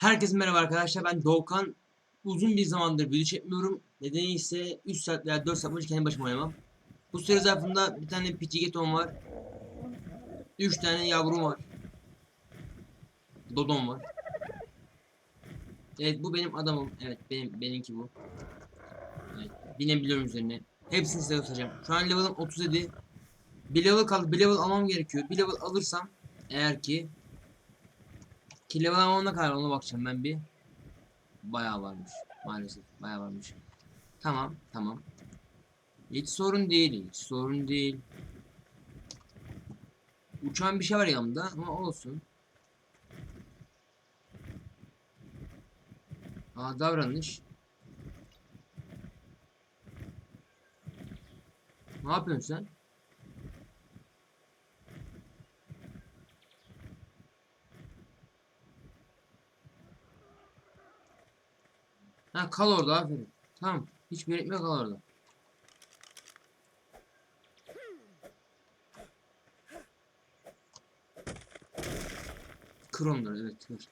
Herkese merhaba arkadaşlar ben Doğukan. Uzun bir zamandır video çekmiyorum. Nedeni ise 3 saat veya 4 saat boyunca kendi başıma oynamam. Bu süre zarfında bir tane pichigeton var. 3 tane yavrum var. Dodon var. Evet bu benim adamım. Evet benim benimki bu. Evet binebiliyorum üzerine. Hepsini size göstereceğim. Şu an level'ım 37. Bir level kaldı. Bir level almam gerekiyor. Bir level alırsam eğer ki ki level almam ne kadar ona bakacağım ben bir. Bayağı varmış. Maalesef bayağı varmış. Tamam tamam. Hiç sorun değil. Hiç sorun değil. Uçan bir şey var yanımda ama olsun. Aa davranış. Ne yapıyorsun sen? Ha kal orada aferin. Tamam. Hiç belirtme kal orada. Kır evet kır.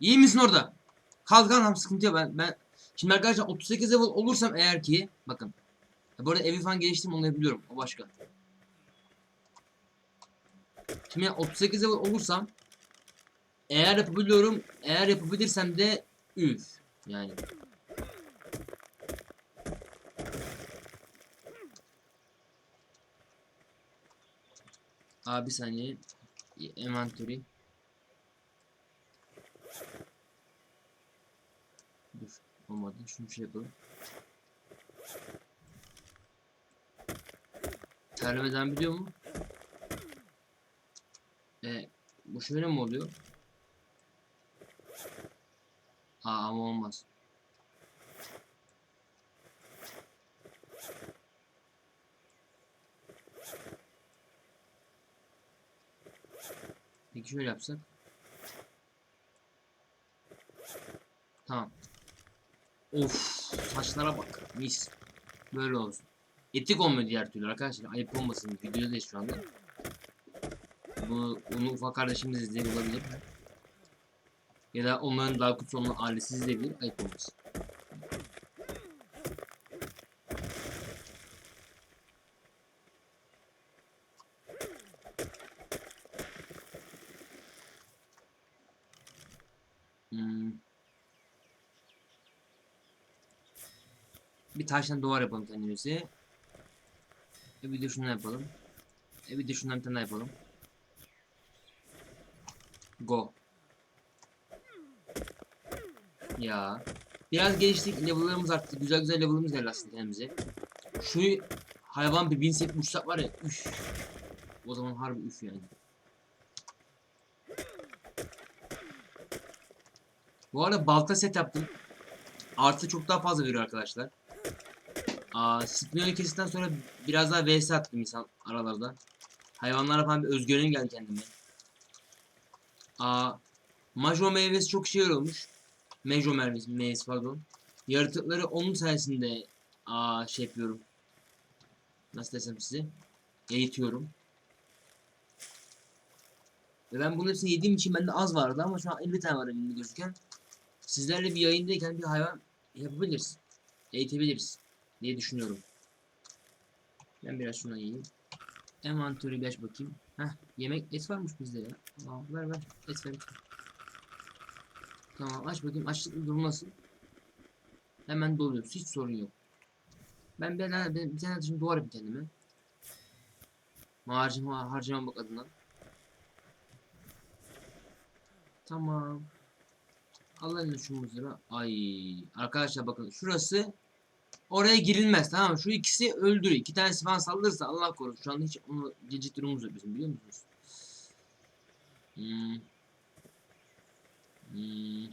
İyi misin orada? Kal kal tamam sıkıntı yok ben, ben Şimdi arkadaşlar 38 level olursam eğer ki bakın ya Bu arada evi falan geliştirdim onu yapabiliyorum o başka Şimdi yani 38 level olursam Eğer yapabiliyorum eğer yapabilirsem de üf yani Abi saniye Inventory Dur olmadı şunu şey yapalım Terlemeden biliyor mu? E, bu şöyle mi oluyor? Aa ama olmaz. Peki şöyle yapsak. Tamam. Of saçlara bak. Mis. Böyle olsun. Etik olmuyor diğer türlü arkadaşlar. Ayıp olmasın. Videodayız şu anda. Bu onu ufak kardeşimiz izleyebilir. Ya da onların daha kutusu olan ailesi izleyebilir. Ayıp olmasın. Hmm. Bir taştan duvar yapalım kendimizi. E bir de şundan yapalım. E bir de şundan bir tane yapalım. Go. Ya. Biraz geliştik. Level'larımız arttı. Güzel güzel level'ımız geldi aslında kendimize. Şu hayvan bir bin set uçsak var ya. Üf. O zaman harbi üf yani. Bu arada balta set yaptım. Artı çok daha fazla veriyor arkadaşlar. Aa, kesitten sonra biraz daha vs attım insan aralarda. Hayvanlara falan bir özgüvenim geldi kendime. Aa, Majo meyvesi çok işe yarıyormuş. Mejo meyvesi, meyvesi pardon. Yaratıkları onun sayesinde aa, şey yapıyorum. Nasıl desem size? Eğitiyorum. Ve ben bunun hepsini yediğim için bende az vardı ama şu an 50 tane var elimde gözüken. Sizlerle bir yayındayken bir hayvan yapabiliriz. Eğitebiliriz diye düşünüyorum. Ben biraz şuna yiyeyim. Envantörü bir aç bakayım. Heh, yemek et varmış bizde ya. Aa, ver ver et ver. Tamam aç bakayım açlık durum nasıl? Hemen doluyoruz hiç sorun yok. Ben bir tane, bir tane şimdi yapayım kendime. Harcama, harcamamak adına. Tamam. Al eline şu mızrağı. Ay arkadaşlar bakın şurası oraya girilmez tamam mı? Şu ikisi öldürüyor. İki tanesi falan saldırırsa Allah korusun. Şu anda hiç onu gece durumumuz yok bizim biliyor musunuz? Hmm. Hmm.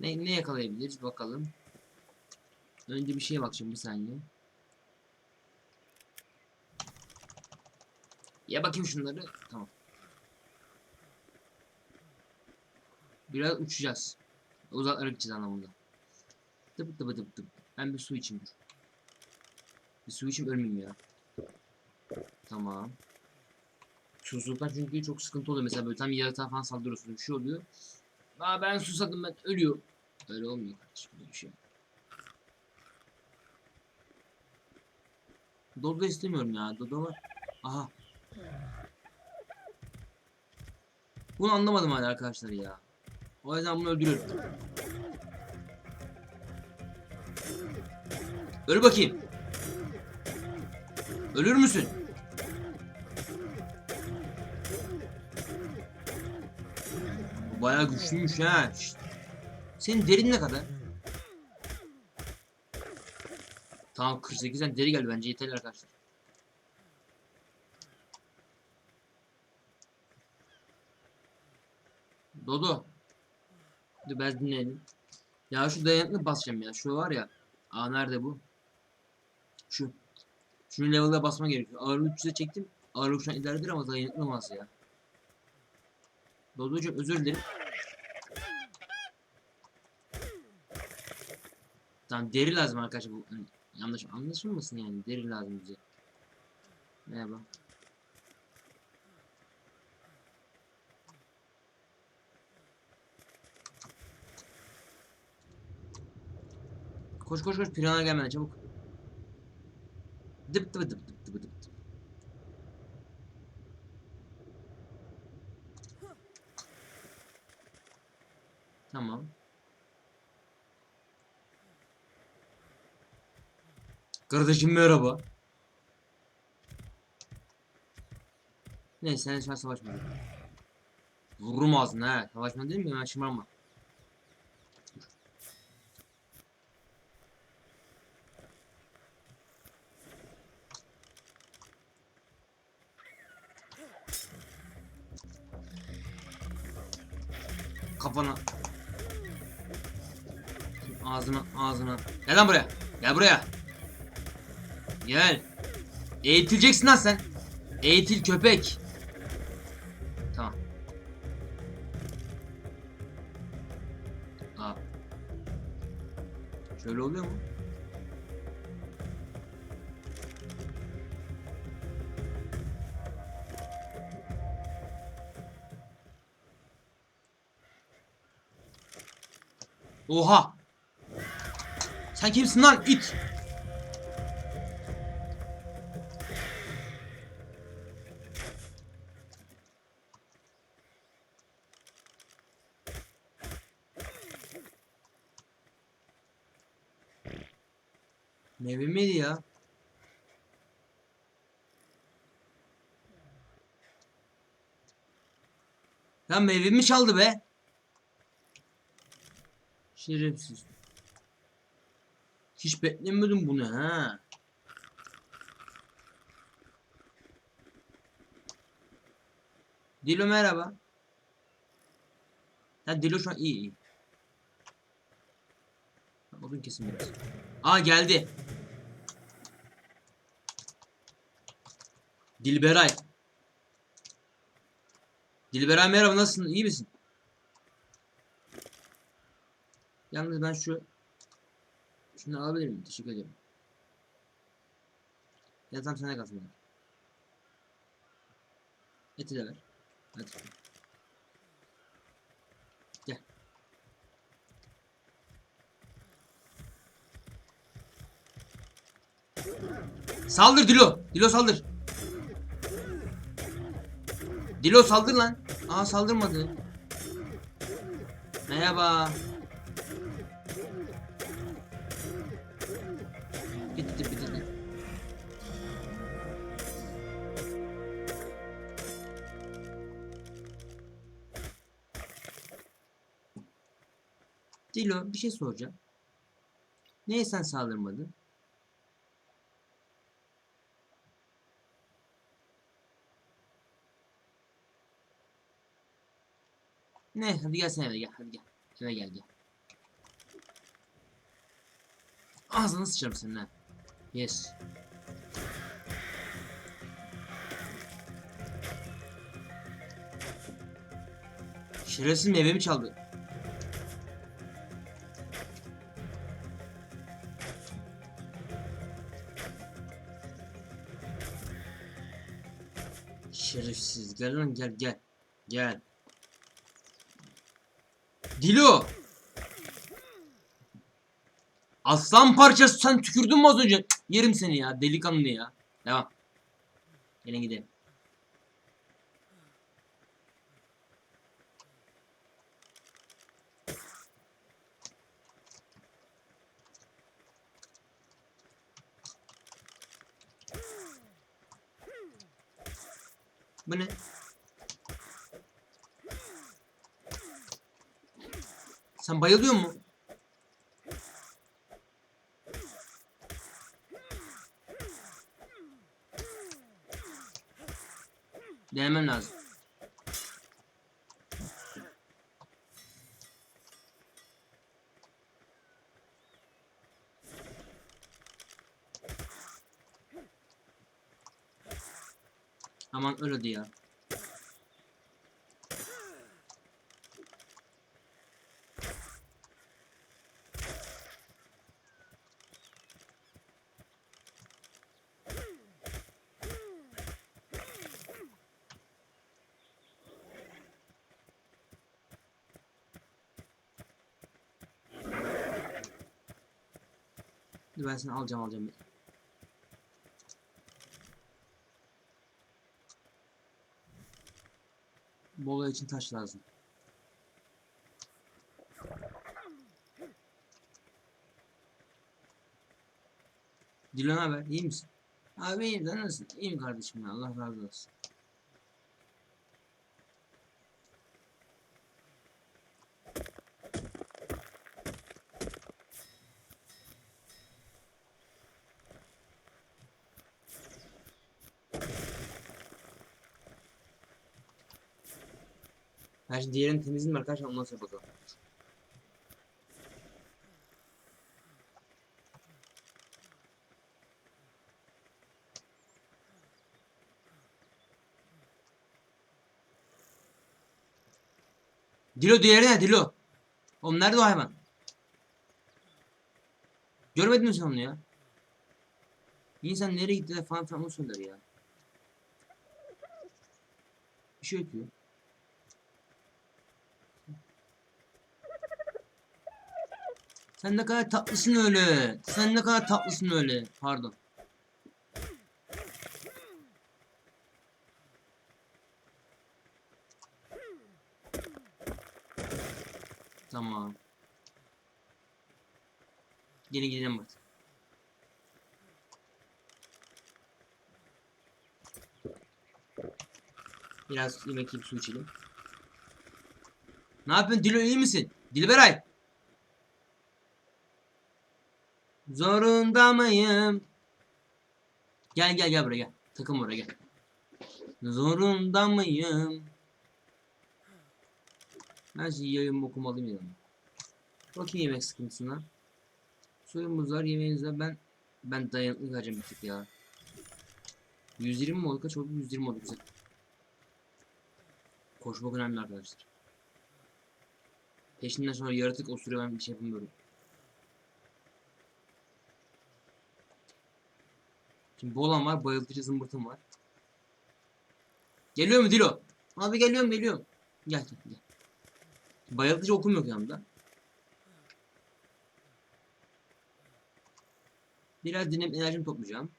Ne, ne yakalayabiliriz bakalım. Önce bir şeye bakacağım bir saniye. Ya bakayım şunları. Tamam. Biraz uçacağız. Uzaklara gideceğiz anlamında. Tıp tıp tıp tıp. Ben bir su içeyim. Bir su içeyim ölmeyeyim ya. Tamam. Susuzluktan çünkü çok sıkıntı oluyor. Mesela böyle tam yaratığa falan saldırıyorsun bir şey oluyor. Aa ben susadım ben ölüyorum. Öyle olmuyor kardeşim böyle bir şey. Dodo istemiyorum ya. Dodo var. Aha. Bunu anlamadım hala arkadaşlar ya. O yüzden bunu öldürüyorum. Öl bakayım. Ölür müsün? Bayağı güçlüymüş ha. Şşt. Senin derin ne kadar? Tamam 48'den deri geldi bence yeterli arkadaşlar. Dodo. Dur ben dinleyelim. Ya şu dayanıklı basacağım ya. Şu var ya. Aa nerede bu? Şu. Şunu level'da basma gerekiyor. Ağırlığı 300'e çektim. Ağırlık şu an ilerledir ama dayanıklı olmaz ya. Dodocuğum özür dilerim. Tamam deri lazım arkadaşlar bu. hani yanlış anlaşılmasın yani. Deri lazım bize. Merhaba. Koş koş koş pirana gelmeden çabuk. Dıp dıp dıp dıp. Tamam. Kardeşim merhaba. Neyse sen şu an savaşma. Vururum ağzına he. Savaşma değil mi? Hemen şımarma. Kafana. Ağzına ağzına. Gel lan buraya. Gel buraya. Gel. Eğitileceksin lan sen. Eğitil köpek. Tamam. Aa. Şöyle oluyor mu? Oha! Sen kimsin lan it? Meyve miydi ya? Lan meyvemi çaldı be. Şerefsiz. Hiç beklemiyordum bunu ha. Dilo merhaba. Ha Dilo şu an iyi iyi. Odun kesin biraz. Aa geldi. Dilberay. Dilberay merhaba nasılsın? İyi misin? Yalnız ben şu şunu alabilir miyim? Teşekkür ederim. Ya tam sana kalsın. Eti de ver. Hadi. Gel. Saldır Dilo. Dilo saldır. Dilo saldır lan. Aa saldırmadı. Merhaba. Dilo bir şey soracağım. Niye sen saldırmadın? Ne? Hadi gel sen eve gel. Hadi gel. Eve gel gel. Ağzını sıçarım senin ha. Yes. Şerefsiz meyvemi çaldı. Şerefsiz. Gel lan gel gel. Gel. Dilo. Aslan parçası sen tükürdün mü az önce? Cık, yerim seni ya delikanlı ya. Devam. Gelin gidelim. Bu ne? Sen bayılıyor mu? Denemem lazım. Öyle. Dur Ben seni alacağım alacağım. Bolo için taş lazım. Dilan haber? İyi misin? Abi iyiyim sen nasılsın? İyiyim kardeşim Allah razı olsun. Şimdi diğerini temizleyeyim arkadaşlar ondan sonra bakalım. Dilo diğeri ne Dilo? Oğlum nerede o hayvan? Görmedin mi sen onu ya? İnsan nereye gitti de falan filan onu söyler ya. Bir şey ötüyor. Sen ne kadar tatlısın öyle. Sen ne kadar tatlısın öyle. Pardon. Tamam. Gelin gidelim bak. Biraz yemek yiyip su içelim. Ne yapıyorsun Dilo iyi misin? Dilberay. Zorunda mıyım? Gel gel gel buraya gel. Takım buraya gel. Zorunda mıyım? Ben şimdi yayın okumalıyım ya. Bakayım yemek sıkıntısına. Suyumuz var, yemeğimiz var. Ben ben dayanıklı kalacağım bir tık ya. 120 mi oldu? Kaç oldu? 120 oldu güzel. Koşmak önemli arkadaşlar. Peşinden sonra yaratık osuruyor ben bir şey yapamıyorum. Şimdi bolan var, bayıltıcı zımbırtım var. Geliyor mu Dilo? Abi geliyorum geliyorum. Gel gel gel. Bayıltıcı okum yok yanımda. Biraz dinlenip enerjimi toplayacağım.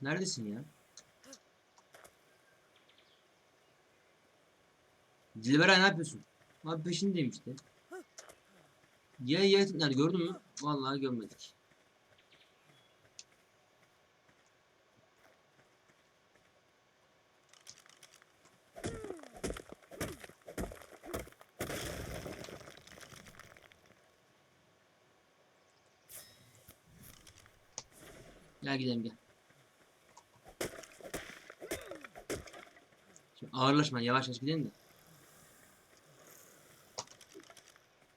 Neredesin ya? Dilberay ne yapıyorsun? Abi peşindeyim işte. Ya yaratıklar gördün mü? Vallahi görmedik. Gel gidelim gel. Şimdi ağırlaşma yavaş yavaş gidelim de.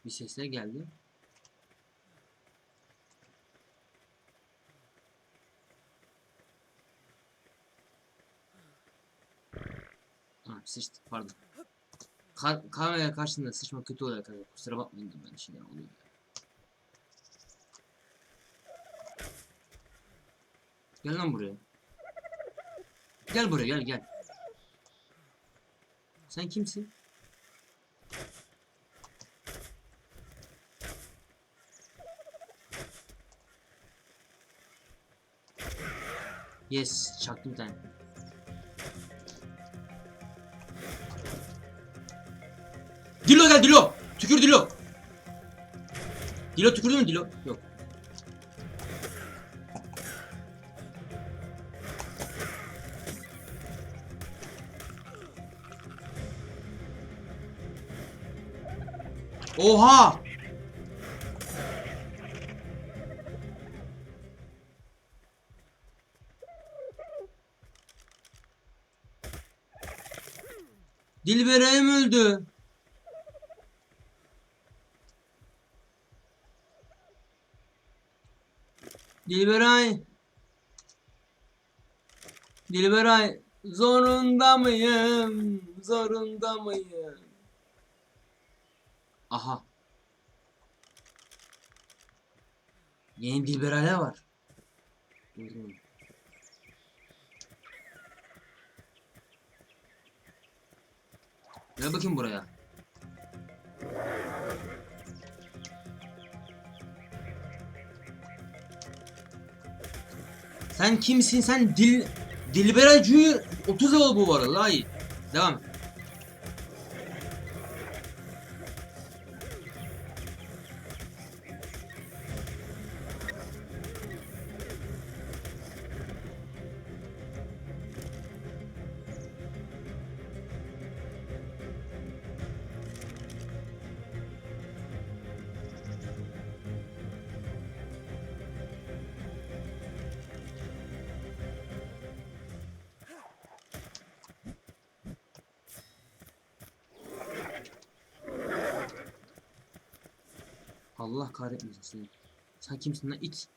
Bir sesler geldi. Ha sıçtı pardon. Ka kamera karşısında sıçma kötü oluyor arkadaşlar. Kusura bakmayın böyle şeyler oluyor. Gel lan buraya. Gel buraya gel gel. Sen kimsin? Yes, çaktım bir tane. Dilo gel Dilo. Tükür Dilo. Dilo tükürdü mü Dilo? Yok. Oha! Dilberay'ım öldü. Dilberay. Dilberay. Zorunda mıyım? Zorunda mıyım? Aha. Yeni Dilberay'lar var. Buyurun. Gel bakayım buraya. Sen kimsin? Sen Dil Dilberay Junior 30 level bu. Daha iyi. Devam. Allah kahretmesin seni. Sen kimsin lan it?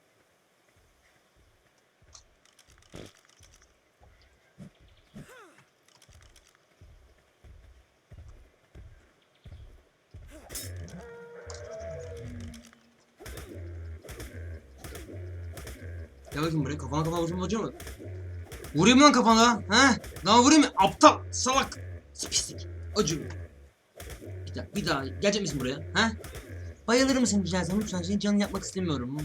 Gel bakayım buraya kafana kafana vurayım hocam mı? Vurayım lan kafana ha? Lan vurayım mı? Aptal salak. Pislik. Acı. Bir daha, bir daha gelecek misin buraya? Ha? Bayılır mısın rica etsem lütfen senin canını yapmak istemiyorum.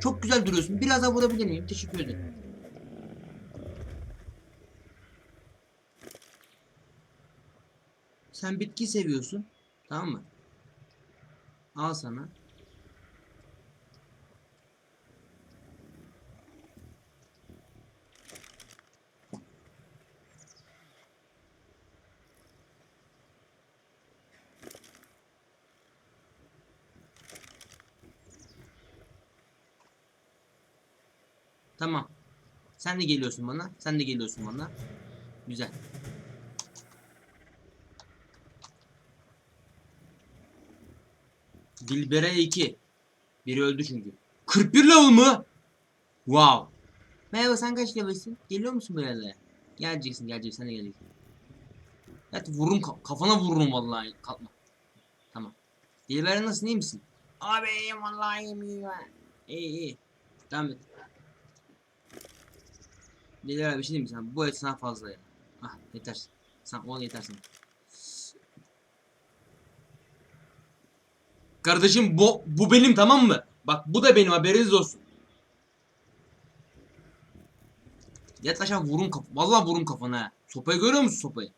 Çok güzel duruyorsun. Biraz daha vurabilir miyim? Teşekkür ederim. Sen bitki seviyorsun. Tamam mı? Al sana. Tamam. Sen de geliyorsun bana. Sen de geliyorsun bana. Güzel. Dilbere 2. Biri öldü çünkü. 41 level mı? Wow. Merhaba sen kaç levelsin? Geliyor musun bu yerlere? Geleceksin geleceksin sen de geleceksin. Evet vururum ka- kafana vururum vallahi kalkma. Tamam. Dilbere nasılsın iyi misin? Abi iyiyim vallahi iyiyim iyiyim. İyi iyi. Devam et. Dilbere bir şey diyeyim sana? Bu et sana fazla ya. Ah yeter. Sen o yeter sana. Kardeşim bu bu benim tamam mı? Bak bu da benim haberiniz olsun. Yat aşağı vurun kaf Vallahi vurun kafana ha. Sopayı görüyor musun sopayı?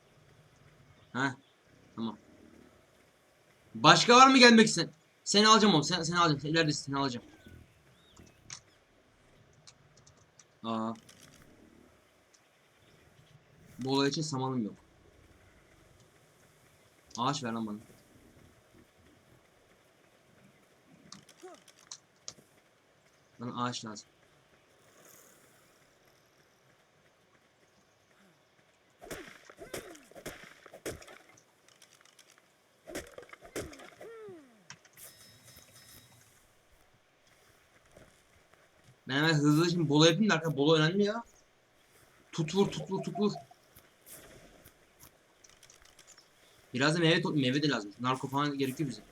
Ha? Tamam. Başka var mı gelmek isteyen? Seni alacağım oğlum. Sen, seni alacağım. Sen ileridesin. Seni alacağım. Aa. Bu olay için samanım yok. Ağaç ver lan bana. Bana ağaç lazım. Ben hemen hızlı şimdi bolo yapayım da arkadaşlar bolo önemli ya. Tut vur tut vur tut vur. Biraz da meyve meyve de lazım. Narko falan gerekiyor bize.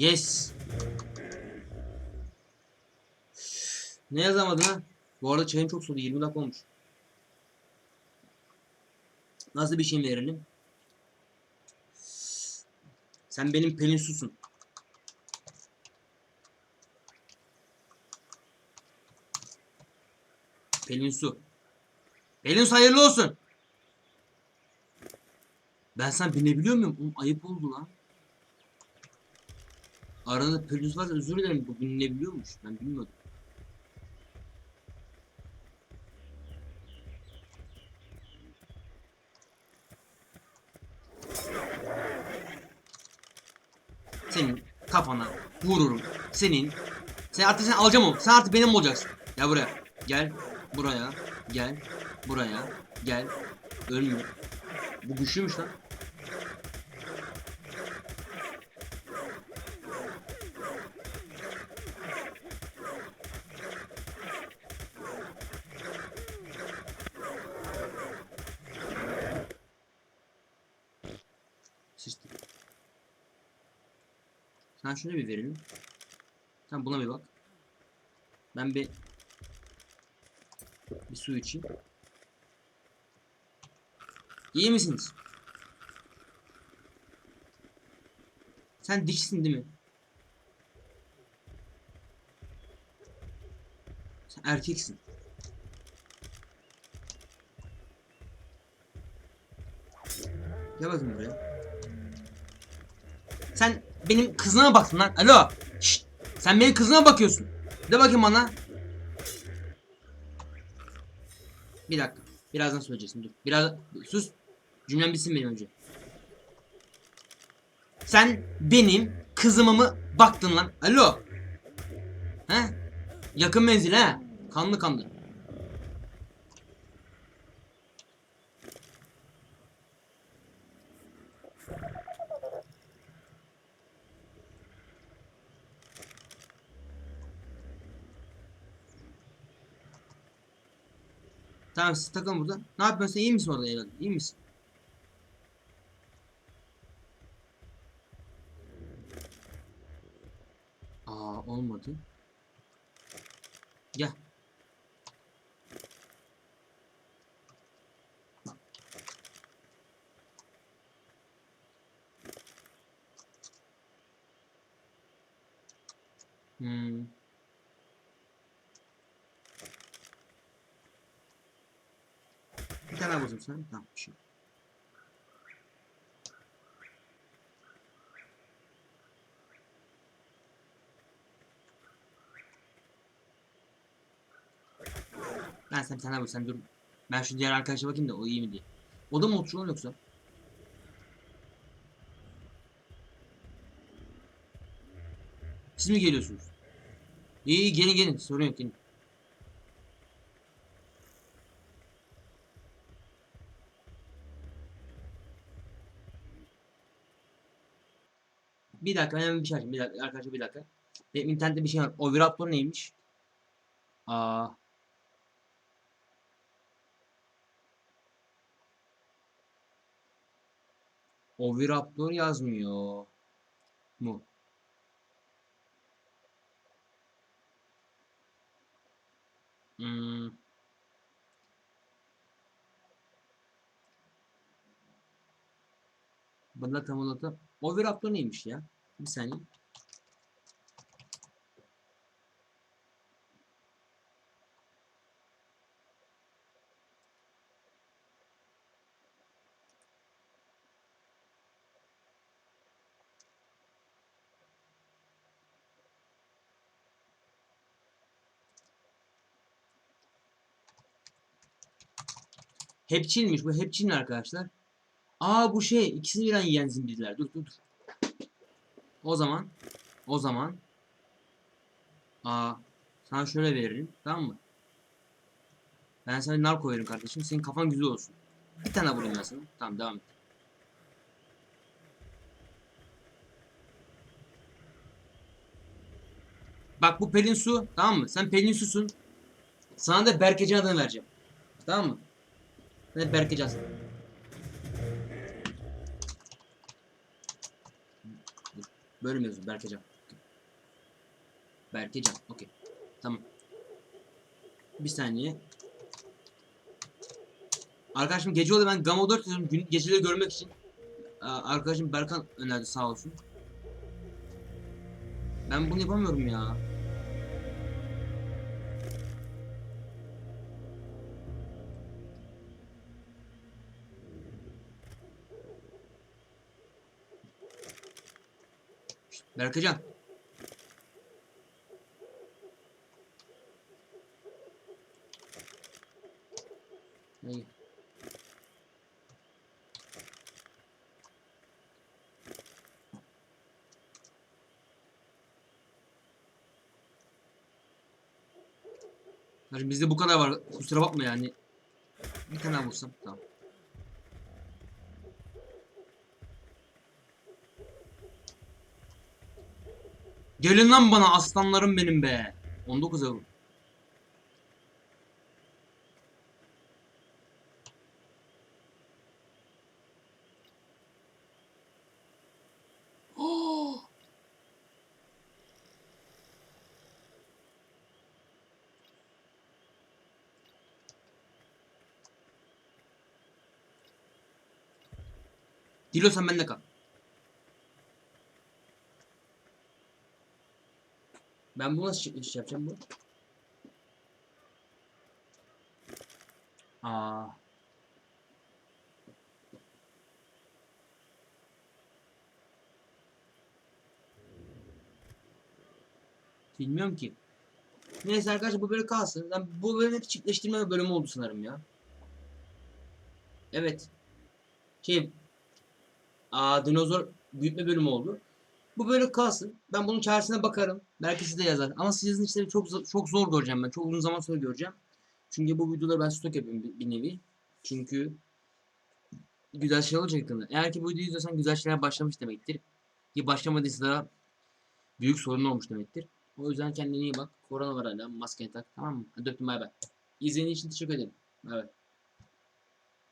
Yes. Ne yazamadın ha? Bu arada çayım çok soğudu. 20 dakika olmuş. Nasıl bir şey verelim? Sen benim Pelin Su'sun. Pelin Su. Pelin Su hayırlı olsun. Ben sen binebiliyor muyum? Oğlum ayıp oldu lan. Arada Su varsa özür dilerim. Bu binilebiliyormuş. Ben bilmiyordum. Senin kafana vururum. Senin. Sen artık sen alacağım onu. Sen artık benim olacaksın. Gel buraya. Gel. Buraya. Gel. Buraya. Gel. Ölmüyor. Bu güçlüymüş lan. Sıçtı. Sen şuna bir verelim. Sen buna bir bak. Ben bir bir su içeyim. İyi misiniz? Sen dişsin değil mi? Sen erkeksin. Gel bakayım buraya. Sen benim kızıma baktın lan. Alo. Şşt. Sen benim kızıma bakıyorsun. De bakayım bana. Bir dakika. Birazdan söyleyeceksin. Dur. Biraz sus. Cümlem bitsin benim önce. Sen benim kızıma mı baktın lan? Alo. He? Yakın menzil he? Kanlı kanlı. Tamam siz burada. Ne yapıyorsun sen iyi misin orada evladım? İyi misin? Aa olmadı. Gel. Hmm. Sana. Tamam şey. Ben sen tane daha basayım dur. Ben şu diğer arkadaşa bakayım da o iyi mi diye. O da mı oturuyor yoksa? Siz mi geliyorsunuz? İyi gelin gelin sorun yok gelin. Bir dakika hemen bir şey açayım. Bir dakika arkadaşlar bir dakika. Benim internette bir şey var. Oviraptor neymiş? Aa. Oviraptor yazmıyor. Mu? Hmm. Bana tam olarak Oviraptor neymiş ya? Bir saniye. Hepçilmiş. Bu hepçil arkadaşlar? Aa bu şey. İkisini bir an yiyen zincirler. Dur dur dur. O zaman. O zaman. Aa. Sana şöyle veririm. Tamam mı? Ben sana narko veririm kardeşim. Senin kafan güzel olsun. Bir tane vurayım ben sana. Tamam devam et. Bak bu Pelin Su. Tamam mı? Sen Pelin Su'sun. Sana da Berkecan adını vereceğim. Tamam mı? Sen de Berkecan'sın. Yazıyor? Berkecan. Berkecan. Okey. Tamam. Bir saniye. Arkadaşım gece oldu ben Gamma 4 yazıyorum gün, geceleri görmek için. Arkadaşım Berkan önerdi sağ olsun. Ben bunu yapamıyorum ya. Berkacan. Kardeşim bizde bu kadar var. Kusura bakma yani. Bir tane bulsam. Tamam. Gelin lan bana aslanlarım benim be. 19 euro. Dilo sen bende kal. Ben bu nasıl iş yapacağım bu? Aa. Bilmiyorum ki. Neyse arkadaşlar bu böyle kalsın. Ben bu bölüm hep çiftleştirme bölümü oldu sanırım ya. Evet. Şey Aa dinozor büyütme bölümü oldu. Bu böyle kalsın. Ben bunun çaresine bakarım. Belki siz de yazar. Ama sizin işleri çok çok zor göreceğim ben. Çok uzun zaman sonra göreceğim. Çünkü bu videoları ben stok yapıyorum bir, bir nevi. Çünkü güzel şeyler olacak yakında. Eğer ki bu videoyu izliyorsan güzel şeyler başlamış demektir. Ki başlamadıysa da büyük sorun olmuş demektir. O yüzden kendine iyi bak. Korona var hala. Maskeni tak. Tamam mı? Hadi öptüm bay bay. İzlediğiniz için teşekkür ederim. Bay bay.